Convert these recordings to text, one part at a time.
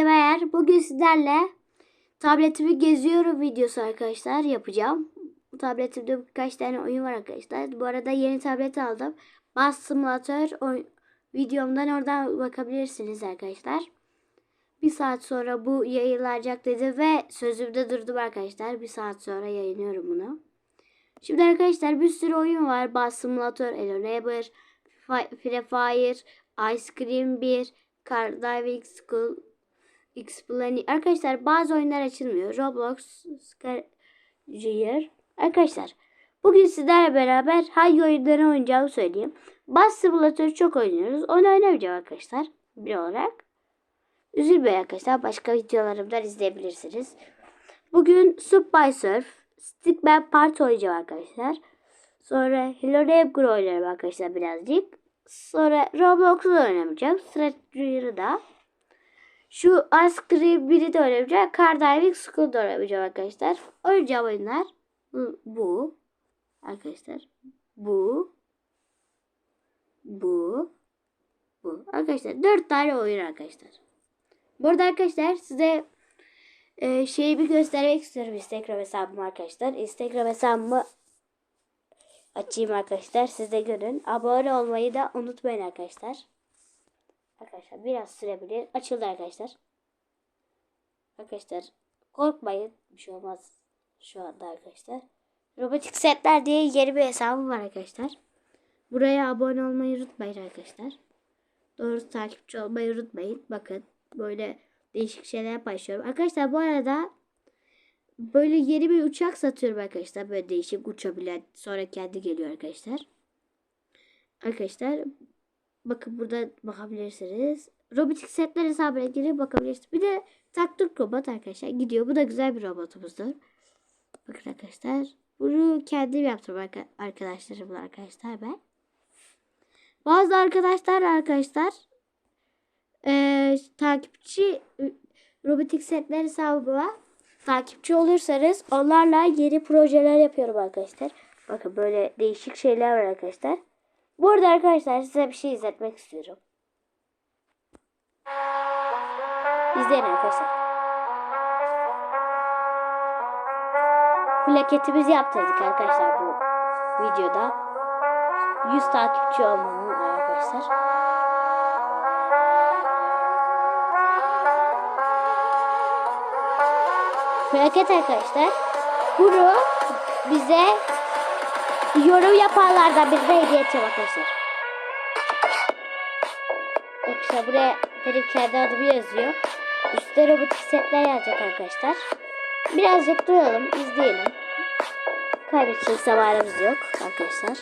Egemeyer. Bugün sizlerle tabletimi geziyorum videosu arkadaşlar yapacağım. Tabletimde birkaç tane oyun var arkadaşlar. Bu arada yeni tablet aldım. Bus Simulator oy- videomdan oradan bakabilirsiniz arkadaşlar. Bir saat sonra bu yayınlanacak dedi ve sözümde durdum arkadaşlar. Bir saat sonra yayınlıyorum bunu. Şimdi arkadaşlar bir sürü oyun var. Bus Simulator, Hello Neighbor, Free Fire, Ice Cream 1, Car Diving School, Explain. Arkadaşlar bazı oyunlar açılmıyor. Roblox, Scareer. Arkadaşlar bugün sizlerle beraber hangi oyunları oynayacağımı söyleyeyim. Bus Simulator'ı çok oynuyoruz. Onu oynamayacağım arkadaşlar. Bir olarak. Üzülmeyin arkadaşlar. Başka videolarımdan izleyebilirsiniz. Bugün Subway Surf, Stickman Party oynayacağım arkadaşlar. Sonra Hello Neighbor oynarım arkadaşlar birazcık. Sonra Roblox'u da oynamayacağım. Strategier'ı da. Şu Cream 1'i de oynamayacağım. Car Diving School'da oynamayacağım arkadaşlar. Oynayacağım oyunlar. Bu. Arkadaşlar. Bu. Bu. Bu. Arkadaşlar 4 tane oyun arkadaşlar. Burada arkadaşlar size e, şeyi bir göstermek istiyorum Instagram hesabımı arkadaşlar. Instagram hesabımı açayım arkadaşlar. Siz de görün. Abone olmayı da unutmayın arkadaşlar. Arkadaşlar biraz sürebilir. Açıldı arkadaşlar. Arkadaşlar korkmayın. Bir şey olmaz şu anda arkadaşlar. Robotik setler diye yeni bir hesabım var arkadaşlar. Buraya abone olmayı unutmayın arkadaşlar. Doğru takipçi olmayı unutmayın. Bakın böyle değişik şeyler paylaşıyorum. Arkadaşlar bu arada böyle yeni bir uçak satıyorum arkadaşlar. Böyle değişik uçabilen sonra kendi geliyor arkadaşlar. Arkadaşlar bakın burada bakabilirsiniz. Robotik setler hesabına girip bakabilirsiniz. Bir de taktik robot arkadaşlar gidiyor. Bu da güzel bir robotumuzdur. Bakın arkadaşlar. Bunu kendim yaptım arka- arkadaşlarımla arkadaşlar ben. Bazı arkadaşlar arkadaşlar eee, takipçi robotik setler hesabıma takipçi olursanız onlarla yeni projeler yapıyorum arkadaşlar. Bakın böyle değişik şeyler var arkadaşlar. Bu arada arkadaşlar size bir şey izletmek istiyorum. İzleyin arkadaşlar. Plaketimizi yaptırdık arkadaşlar bu videoda. 100 takipçi olmanın arkadaşlar. Plaket arkadaşlar. Bunu bize yorum yapanlardan birine hediye edeceğim arkadaşlar. Arkadaşlar buraya benim kendi adımı yazıyor. Üstte robotik setler yazacak arkadaşlar. Birazcık duyalım, izleyelim. Kaybedecek zamanımız yok arkadaşlar.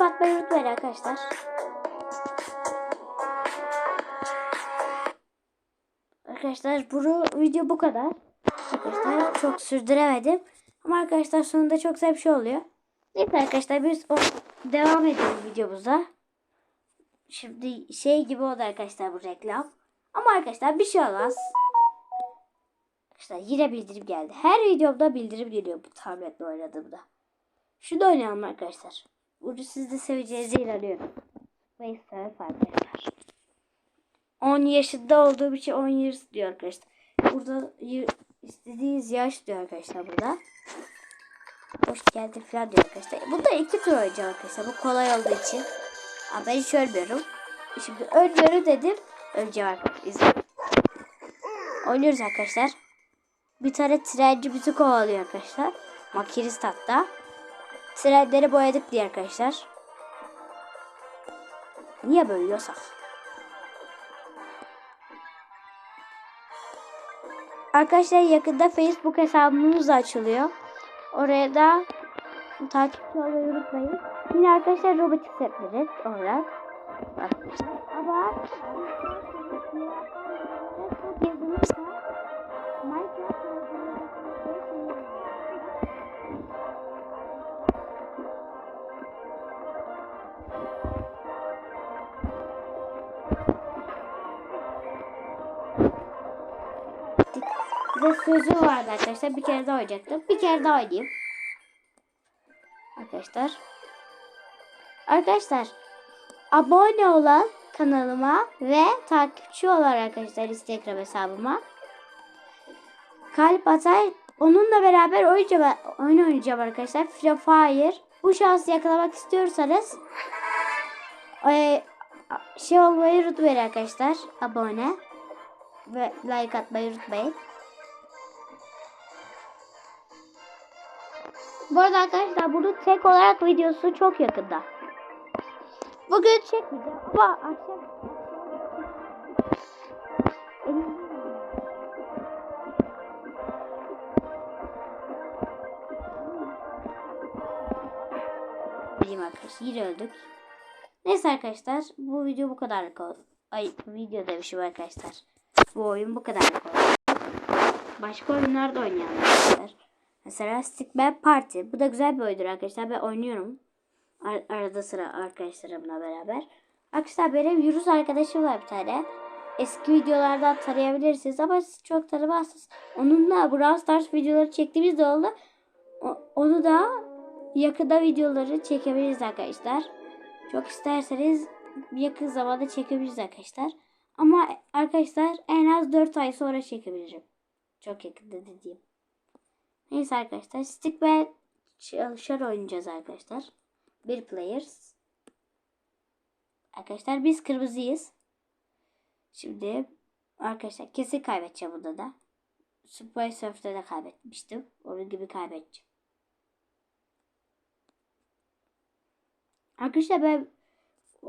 Atmayı unutmayın arkadaşlar. Arkadaşlar bu video bu kadar. Arkadaşlar çok sürdüremedim. Ama arkadaşlar sonunda çok güzel bir şey oluyor. Neyse arkadaşlar biz o devam edelim videomuza. Şimdi şey gibi oldu arkadaşlar bu reklam. Ama arkadaşlar bir şey olmaz. Arkadaşlar yine bildirim geldi. Her videomda bildirim geliyor bu tabletle oynadığımda. Şunu oynayalım arkadaşlar. Bunu siz de seveceğinize inanıyorum. Ve Surf arkadaşlar. 10 yaşında olduğum için 10 years diyor arkadaşlar. Burada istediğiniz yaş diyor arkadaşlar burada. Hoş geldin falan diyor arkadaşlar. Bunda iki tur oynayacağım arkadaşlar. Bu kolay olduğu için. Ama ben hiç ölmüyorum. Şimdi ölmüyorum dedim. Öleceğim arkadaşlar. İzleyin. Oynuyoruz arkadaşlar. Bir tane trenci bizi kovalıyor arkadaşlar. Makinist hatta. Trenleri boyadık diye arkadaşlar. Niye bölüyorsak? Arkadaşlar yakında Facebook hesabımız da açılıyor. Oraya da takipçi olmayı unutmayın. Yine arkadaşlar robotik setleri olarak arkadaşlar. Ama sözüm vardı arkadaşlar. Bir kere daha oynayacaktım. Bir kere daha oynayayım. Arkadaşlar. Arkadaşlar abone olan kanalıma ve takipçi olan arkadaşlar Instagram hesabıma kalp atar. Onunla beraber oynayacağım, oyun oynayacağım arkadaşlar. Free Fire. Bu şansı yakalamak istiyorsanız e, şey olmayı unutmayın arkadaşlar. Abone ve like atmayı unutmayın. Bu arada arkadaşlar bunun tek olarak videosu çok yakında. Bugün çekmeyeceğim ama akşam Bileyim arkadaşlar yine öldük. Neyse arkadaşlar bu video bu kadarlık oldu. Ay video demişim arkadaşlar. Bu oyun bu kadarlık oldu. Başka oyunlarda oynayalım arkadaşlar. Mesela Stickman Party. Bu da güzel bir oyundur arkadaşlar. Ben oynuyorum. Ar- arada sıra arkadaşlarımla beraber. Arkadaşlar benim Yunus arkadaşım var bir tane. Eski videolardan tanıyabilirsiniz ama siz çok tanımazsınız. Onunla Brawl Stars videoları çektiğimiz de oldu. O- onu da yakında videoları çekebiliriz arkadaşlar. Çok isterseniz yakın zamanda çekebiliriz arkadaşlar. Ama arkadaşlar en az 4 ay sonra çekebilirim. Çok yakında dediğim. Neyse arkadaşlar stick ve çalışar oynayacağız arkadaşlar. Bir players. Arkadaşlar biz kırmızıyız. Şimdi arkadaşlar kesin kaybedeceğim burada da. Spy Surf'te de kaybetmiştim. Onun gibi kaybedeceğim. Arkadaşlar ben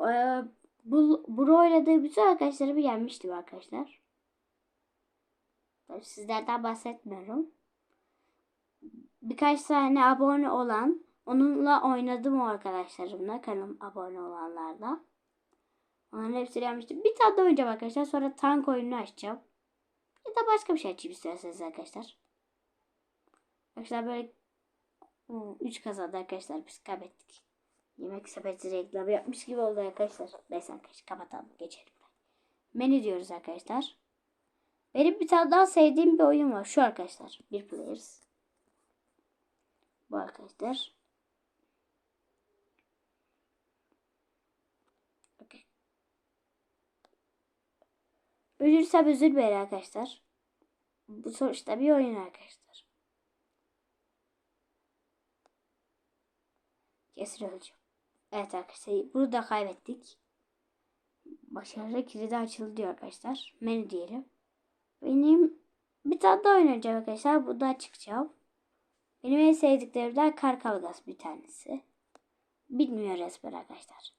e, bu, bu oynadığı bütün arkadaşlarımı yenmiştim arkadaşlar. Sizlerden bahsetmiyorum. Birkaç tane abone olan onunla oynadım o arkadaşlarımla kanalım abone olanlarla. Onların hepsini yenmiştim. Bir tane daha oynayacağım arkadaşlar. Sonra tank oyununu açacağım. Ya da başka bir şey açayım isterseniz arkadaşlar. Arkadaşlar böyle 3 kazandı arkadaşlar. Biz kaybettik. Yemek sepeti reklamı yapmış gibi oldu arkadaşlar. Neyse arkadaşlar kapatalım. Geçelim. Menü diyoruz arkadaşlar. Benim bir tane daha sevdiğim bir oyun var. Şu arkadaşlar. Bir players. Bu arkadaşlar. Okay. Ölürsem üzülmeyin arkadaşlar. Bu sonuçta bir oyun arkadaşlar. Kesin öleceğim. Evet arkadaşlar bunu da kaybettik. Başarılı kilidi açıldı diyor arkadaşlar. Menü diyelim. Benim bir tane daha oynayacağım arkadaşlar. Bu da çıkacağım. Benim en sevdiklerimden kar kavgası bir tanesi. Bilmiyor resmen arkadaşlar.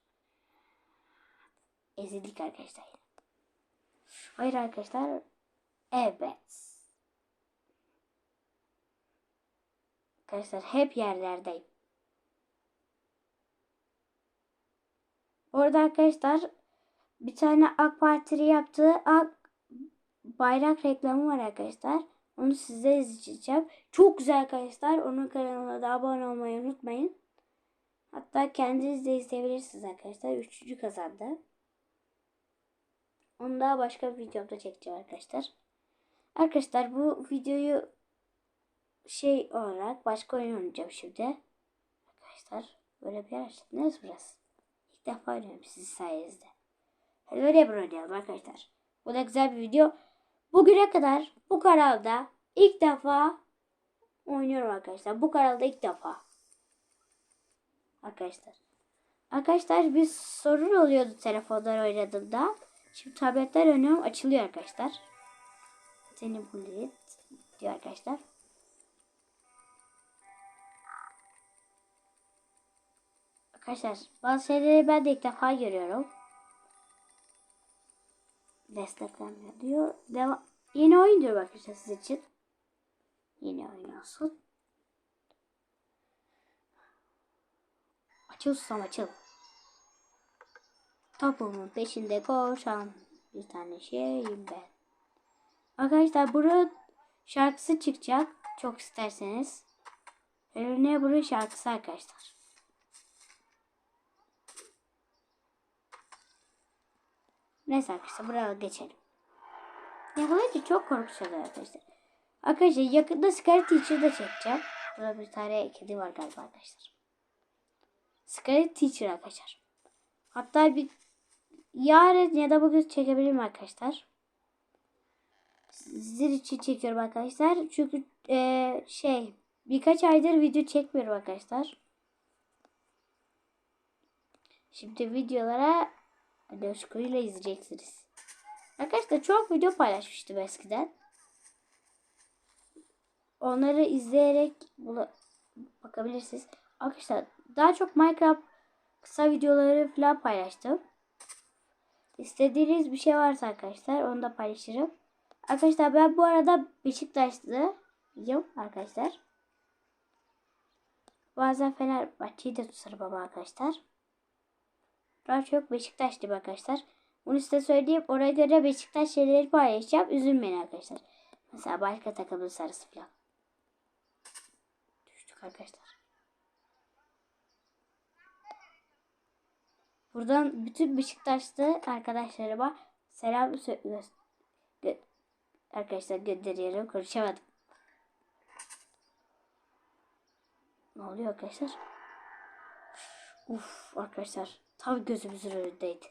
Ezildik arkadaşlar. Hayır arkadaşlar. Evet. Arkadaşlar hep yerlerdeyim. Orada arkadaşlar bir tane AK Parti'li yaptığı AK bayrak reklamı var arkadaşlar. Onu size izleyeceğim. Çok güzel arkadaşlar. Onun kanalına da abone olmayı unutmayın. Hatta kendiniz de izleyebilirsiniz arkadaşlar. Üçüncü kazandı. Onu daha başka bir videomda çekeceğim arkadaşlar. Arkadaşlar bu videoyu şey olarak başka oyun oynayacağım şimdi. Arkadaşlar böyle bir yer. Neresi burası? İlk defa oynuyorum sizin sayenizde. Hadi böyle bir oynayalım arkadaşlar. Bu da güzel bir video. Bugüne kadar bu kanalda ilk defa oynuyorum arkadaşlar. Bu kanalda ilk defa. Arkadaşlar. Arkadaşlar bir sorun oluyordu telefonlar oynadığımda. Şimdi tabletler oynuyorum açılıyor arkadaşlar. Seni bulayım diyor arkadaşlar. Arkadaşlar bazı şeyleri ben de ilk defa görüyorum. Desteklenmiyor diyor. Devam. Yeni oyun diyor arkadaşlar siz için. Yeni oyun olsun. Açıl susam açıl. Topumun peşinde koşan bir tane şeyim ben. Arkadaşlar bunun şarkısı çıkacak. Çok isterseniz. Ne bunun şarkısı arkadaşlar. Neyse arkadaşlar buraya geçelim. Yakalayınca çok korkutucu arkadaşlar. Arkadaşlar yakında Scarlet Teacher'da çekeceğim. Burada bir tane kedi var galiba arkadaşlar. Scarlet Teacher arkadaşlar. Hatta bir yarın ya da bugün çekebilirim arkadaşlar. Sizin için çekiyorum arkadaşlar. Çünkü eee, şey birkaç aydır video çekmiyorum arkadaşlar. Şimdi videolara coşkuyla izleyeceksiniz. Arkadaşlar çok video paylaşmıştım eskiden. Onları izleyerek bakabilirsiniz. Arkadaşlar daha çok Minecraft kısa videoları falan paylaştım. İstediğiniz bir şey varsa arkadaşlar onu da paylaşırım. Arkadaşlar ben bu arada Beşiktaşlıyım arkadaşlar. Bazen Fenerbahçe'yi de tutarım ama arkadaşlar. Daha çok Beşiktaşlıyım arkadaşlar. Bunu size söyleyeyim. Oraya göre Beşiktaş şeyleri paylaşacağım. Üzülmeyin arkadaşlar. Mesela başka takımın sarısı falan. Düştük arkadaşlar. Buradan bütün Beşiktaşlı arkadaşlarıma selam söylüyoruz. Arkadaşlar gönderiyorum. Konuşamadım. Ne oluyor arkadaşlar? Uf arkadaşlar. Tam gözümüzün önündeydi.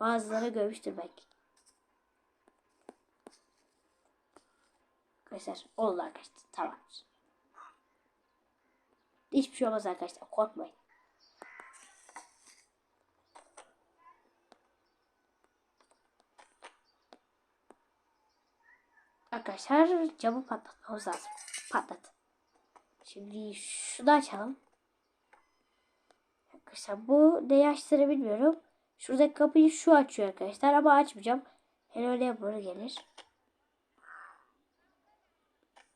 Bazıları görmüştür belki. Arkadaşlar oldu arkadaşlar. Tamamdır. Hiçbir şey olmaz arkadaşlar. Korkmayın. Arkadaşlar camı patlatmamız lazım. Patlat. Şimdi şunu açalım. Arkadaşlar bu neyi açtığını bilmiyorum. Şuradaki kapıyı şu açıyor arkadaşlar ama açmayacağım. Hello Labor gelir.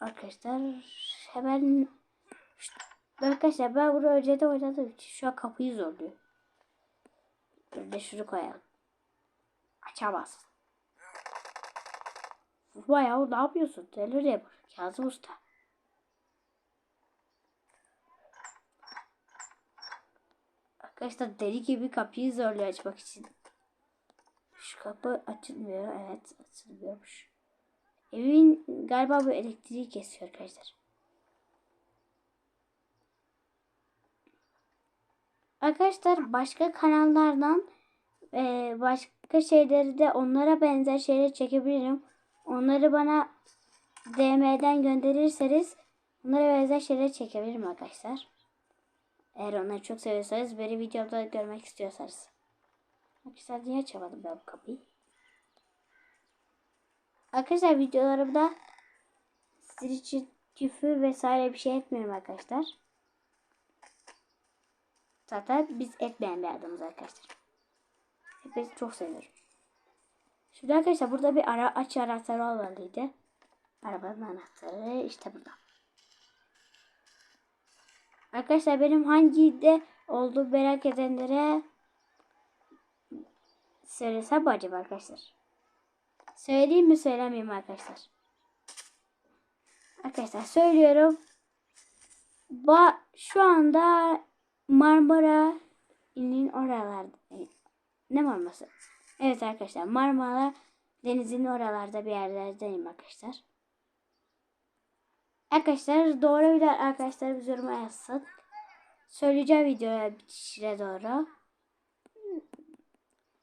Arkadaşlar hemen Arkadaşlar ben bunu önceden oynadığım için şu an kapıyı zorluyor. Önüne şunu koyalım. Vurma ya ne yapıyorsun? Hello Labor. Kazım Usta. Arkadaşlar deli gibi kapıyı zorluyor açmak için. Şu kapı açılmıyor. Evet açılmıyormuş. Evin galiba bu elektriği kesiyor arkadaşlar. Arkadaşlar başka kanallardan e, başka şeyleri de onlara benzer şeyler çekebilirim. Onları bana DM'den gönderirseniz onlara benzer şeyler çekebilirim arkadaşlar. Eğer onları çok seviyorsanız beni videomda görmek istiyorsanız. Arkadaşlar niye açamadım ben bu kapıyı? Arkadaşlar videolarımda sizin için küfür vesaire bir şey etmiyorum arkadaşlar. Zaten biz etmeyen bir adamız arkadaşlar. Hepinizi çok seviyorum. Şimdi arkadaşlar burada bir ara aç anahtarı olmalıydı. Arabanın anahtarı işte burada. Arkadaşlar benim hangi de olduğu merak edenlere söylesem mi acaba arkadaşlar? Söyleyeyim mi söylemeyeyim arkadaşlar? Arkadaşlar söylüyorum. Ba şu anda Marmara'nın oralarda ne Marmara'sı? Evet arkadaşlar Marmara denizinin oralarda bir yerlerdeyim arkadaşlar. Arkadaşlar doğru bilen arkadaşlarımız yoruma yazsın. Söyleyeceğim videoya bitişine doğru.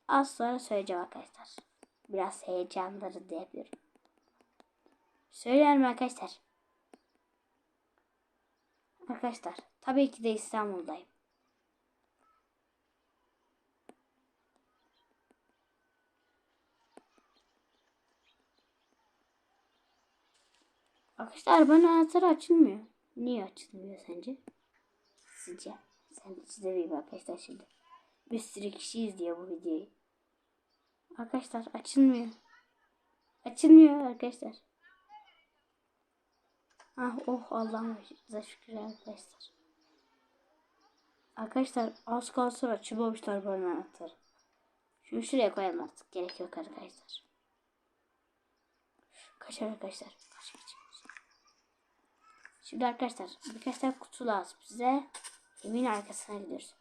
Az sonra söyleyeceğim arkadaşlar. Biraz heyecanları diyebilirim. Söyleyelim arkadaşlar. Arkadaşlar tabii ki de İstanbul'dayım. Arkadaşlar bana anahtarı açılmıyor. Niye açılmıyor sence? Sizce? Sen size bir bak arkadaşlar şimdi. Bir sürü kişi izliyor bu videoyu. Arkadaşlar açılmıyor. Açılmıyor arkadaşlar. Ah oh Allah'ım şükür arkadaşlar. Arkadaşlar az kalsın açılmamışlar bana anahtarı. Şunu şuraya koyalım artık. Gerek yok arkadaşlar. Kaçar arkadaşlar. Kaç kaç. Şimdi arkadaşlar birkaç tane kutu lazım size. Emin arkasına gidiyoruz.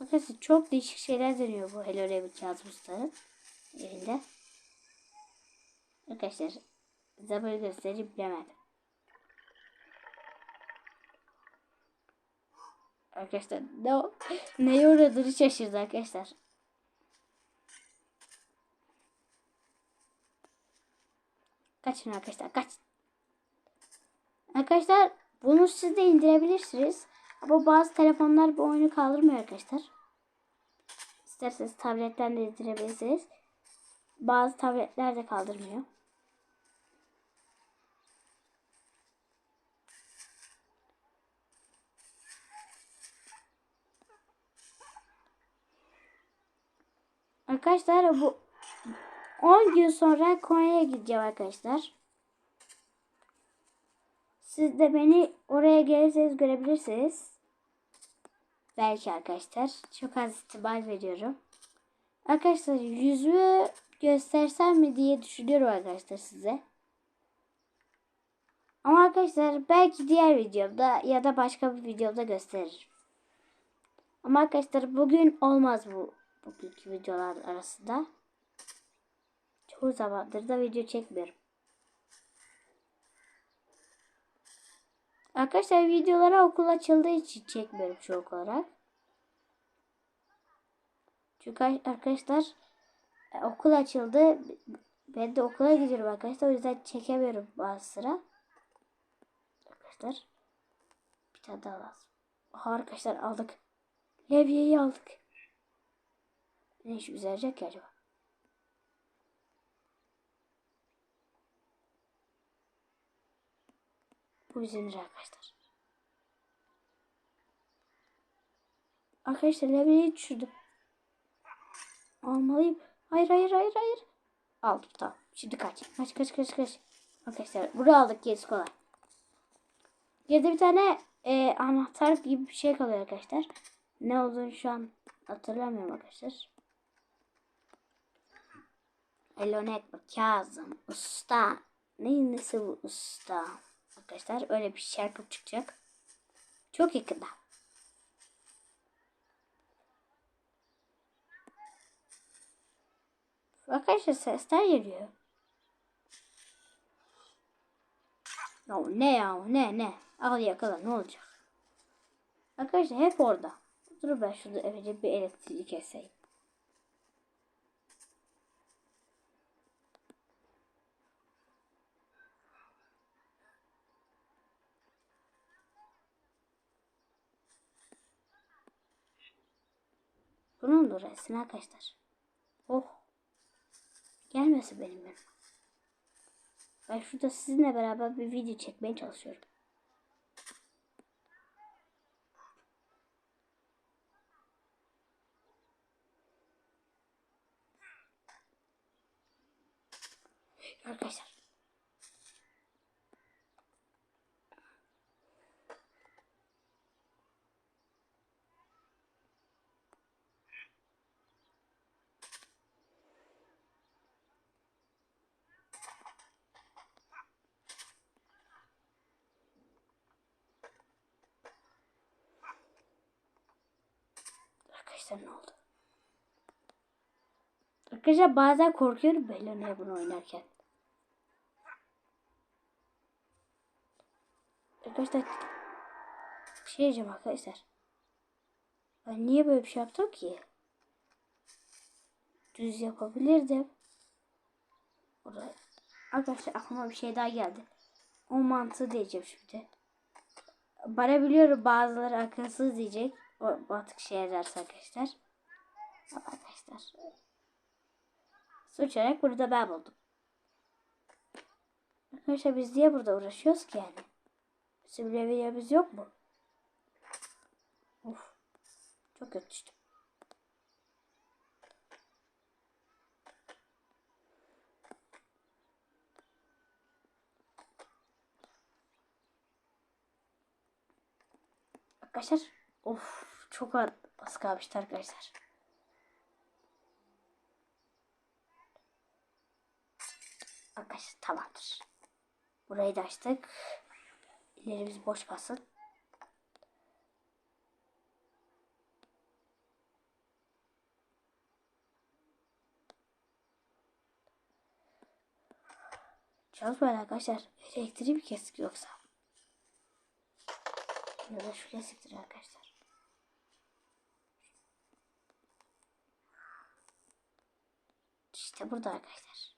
Arkadaşlar çok değişik şeyler deniyor bu Hello Rabbit yazmışların evinde. Arkadaşlar size böyle göstereyim bilemedim. Arkadaşlar ne? Neye uğradığını şaşırdı arkadaşlar. Kaçın arkadaşlar kaç. Arkadaşlar bunu siz de indirebilirsiniz. Ama bazı telefonlar bu oyunu kaldırmıyor arkadaşlar. İsterseniz tabletten de indirebilirsiniz. Bazı tabletler de kaldırmıyor. Arkadaşlar bu 10 gün sonra Konya'ya gideceğim arkadaşlar. Siz de beni oraya gelirseniz görebilirsiniz. Belki arkadaşlar. Çok az ihtimal veriyorum. Arkadaşlar yüzümü göstersem mi diye düşünüyorum arkadaşlar size. Ama arkadaşlar belki diğer videomda ya da başka bir videoda gösteririm. Ama arkadaşlar bugün olmaz bu bugünkü videolar arasında. Çoğu zamandır da video çekmiyorum. Arkadaşlar videolara okul açıldığı için çekmiyorum çok olarak. Çünkü arkadaşlar e, okul açıldı. Ben de okula gidiyorum arkadaşlar. O yüzden çekemiyorum bazı sıra. Arkadaşlar bir tane daha lazım. Aha arkadaşlar aldık. Levyeyi aldık. Ne yarayacak ki acaba? Bu bizimdir arkadaşlar. Arkadaşlar levyeyi düşürdüm. Almalıyım. Hayır hayır hayır hayır. Aldım tamam. Şimdi kaç. Kaç kaç kaç kaç. Arkadaşlar buraya aldık gerisi kolay. Geride bir tane e, anahtar gibi bir şey kalıyor arkadaşlar. Ne olduğunu şu an hatırlamıyorum arkadaşlar. Elonet Kazım Usta. Neyin nesi bu usta? Arkadaşlar öyle bir şarkı çıkacak. Çok yakında. Arkadaşlar sesler geliyor. Ya ne ya ne ne. Al yakala ne olacak? Arkadaşlar hep orada. Dur ben şurada önce bir elektriği keseyim. Bunun arkadaşlar. Oh. Gelmesin benim yanıma. Ben şurada sizinle beraber bir video çekmeye çalışıyorum. Arkadaşlar. Ne oldu? Arkadaşlar bazen korkuyorum ne bunu oynarken. Arkadaşlar bir şey diyeceğim arkadaşlar. Ben niye böyle bir şey yaptım ki? Düz yapabilirdim. Orada. Arkadaşlar aklıma bir şey daha geldi. O mantığı diyeceğim şimdi. Bana biliyorum bazıları akılsız diyecek. Batık derse arkadaşlar. Arkadaşlar. Suç olarak burada ben buldum. Arkadaşlar biz niye burada uğraşıyoruz ki yani? Bizim levyelerimiz yok mu? Of. Çok kötü. Arkadaşlar of çok az kalmıştı arkadaşlar. Arkadaşlar tamamdır. Burayı da açtık. İlerimiz boş kalsın. Çalışmadı arkadaşlar. Elektriği mi kestik yoksa? Ya da şu kesiktir arkadaşlar. İşte burada arkadaşlar.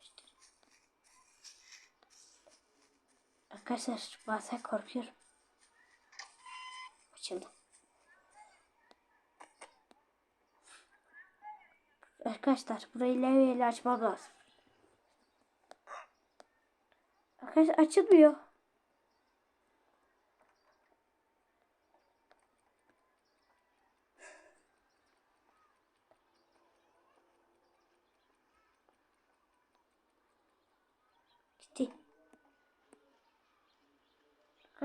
İşte. Arkadaşlar bazen korkuyorum. Açıldı. Arkadaşlar burayı levyeyle açmam lazım. Arkadaşlar açılmıyor.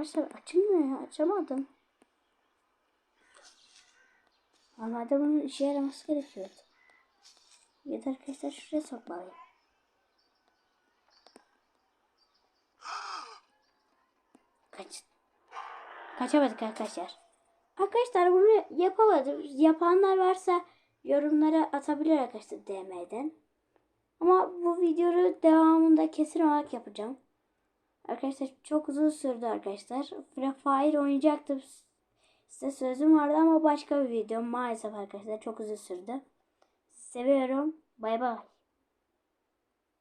Arkadaşlar açılmıyor ya. Açamadım. Normalde bunun işe yaraması gerekiyordu. Ya da arkadaşlar şuraya sokmalıyım. Kaç. Kaçamadık arkadaşlar. Arkadaşlar bunu yapamadım. Yapanlar varsa yorumlara atabilir arkadaşlar DM'den. Ama bu videoyu devamında kesin olarak yapacağım. Arkadaşlar çok uzun sürdü arkadaşlar. Free Fire oynayacaktım. Size sözüm vardı ama başka bir video maalesef arkadaşlar çok uzun sürdü. Seviyorum. Bay bay.